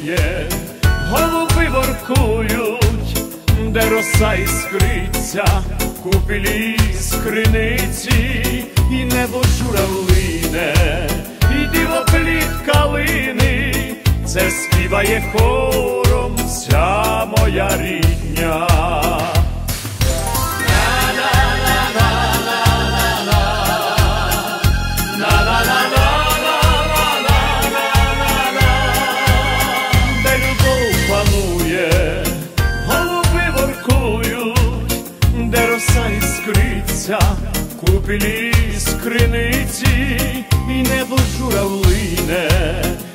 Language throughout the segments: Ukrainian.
панує, голуби воркують, де роса іскриться, купілі скриниці, і небо журавлине, і дивопліт калини, це співає хором вся моя рідня. З криниці, і небо журавлине,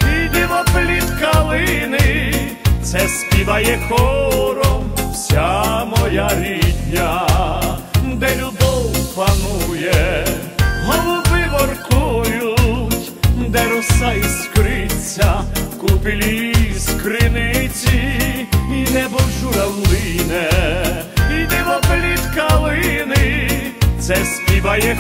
і дивопліт калини, це співає хором вся моя рідня, де любов панує, голуби воркують, де роса іскриться, купілі співає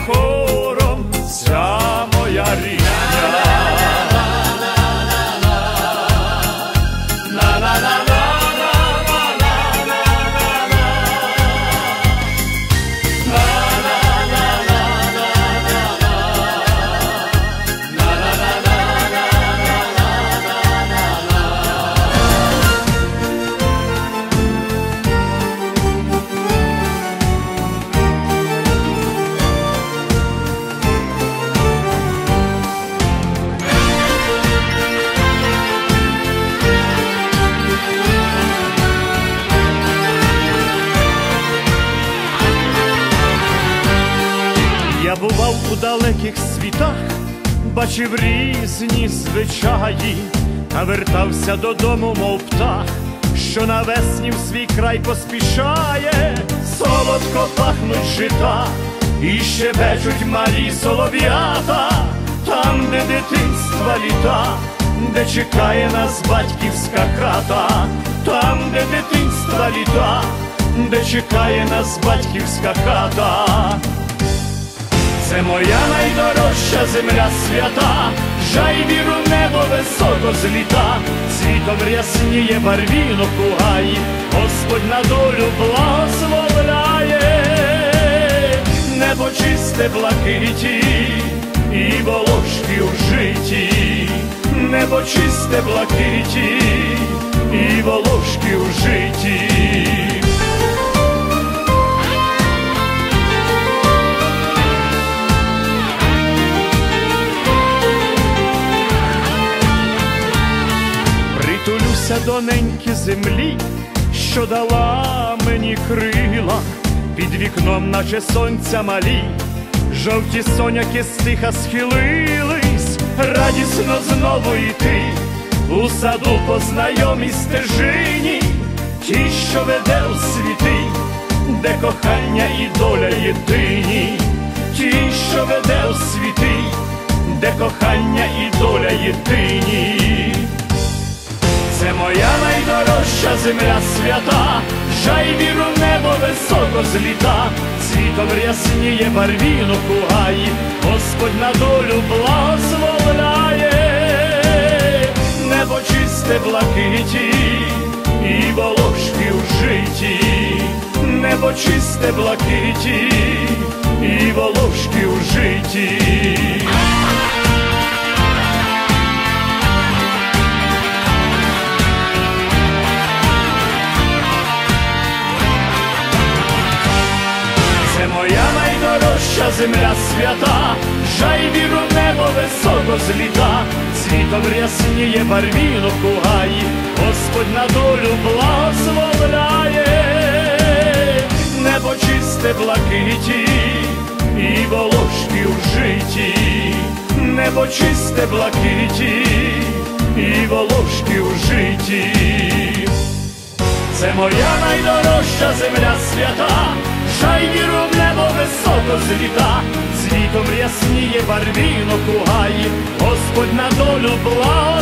Бував у далеких світах, бачив різні звичаї, та вертався додому, мов птах, що навесні в свій край поспішає, солодко пахнуть жита, і щебечуть малі солов'ята, там, де дитинства літа, де чекає нас батьківська хата, там, де дитинства літа, де чекає нас батьківська хата. Це моя найдорожча земля свята, жай віру небо високо зліта, світом рясніє барвінок у Господь на долю благословляє, небо чисте блакиті, і волошки у житті, небо чисте блакиті, і волошки у житті. Притулюся до землі, що дала мені крила, під вікном, наче сонця малі, жовті соняки стиха схилились, радісно знову йти у саду по знайомій стежині, ті, що веде у світи, де кохання і доля єдині, ті, що веде у світи, де кохання і доля земля свята, жай віру небо високо зліта, світом рясніє барвінок у Господь на долю благословляє, небо чисте блакиті, і волошки у житті, небо чисте блакиті, і волошки у житті. Земля свята, жай віру небо високо зліта, світом рясніє барвінок у Господь на долю благословляє, небо чисте блакиті, і волошки у житті, небо чисте блакиті, і волошки у житті. Це моя найдорожча земля свята, жай віру високо зліта, світом рясніє барвінок у Господь на долю благослови.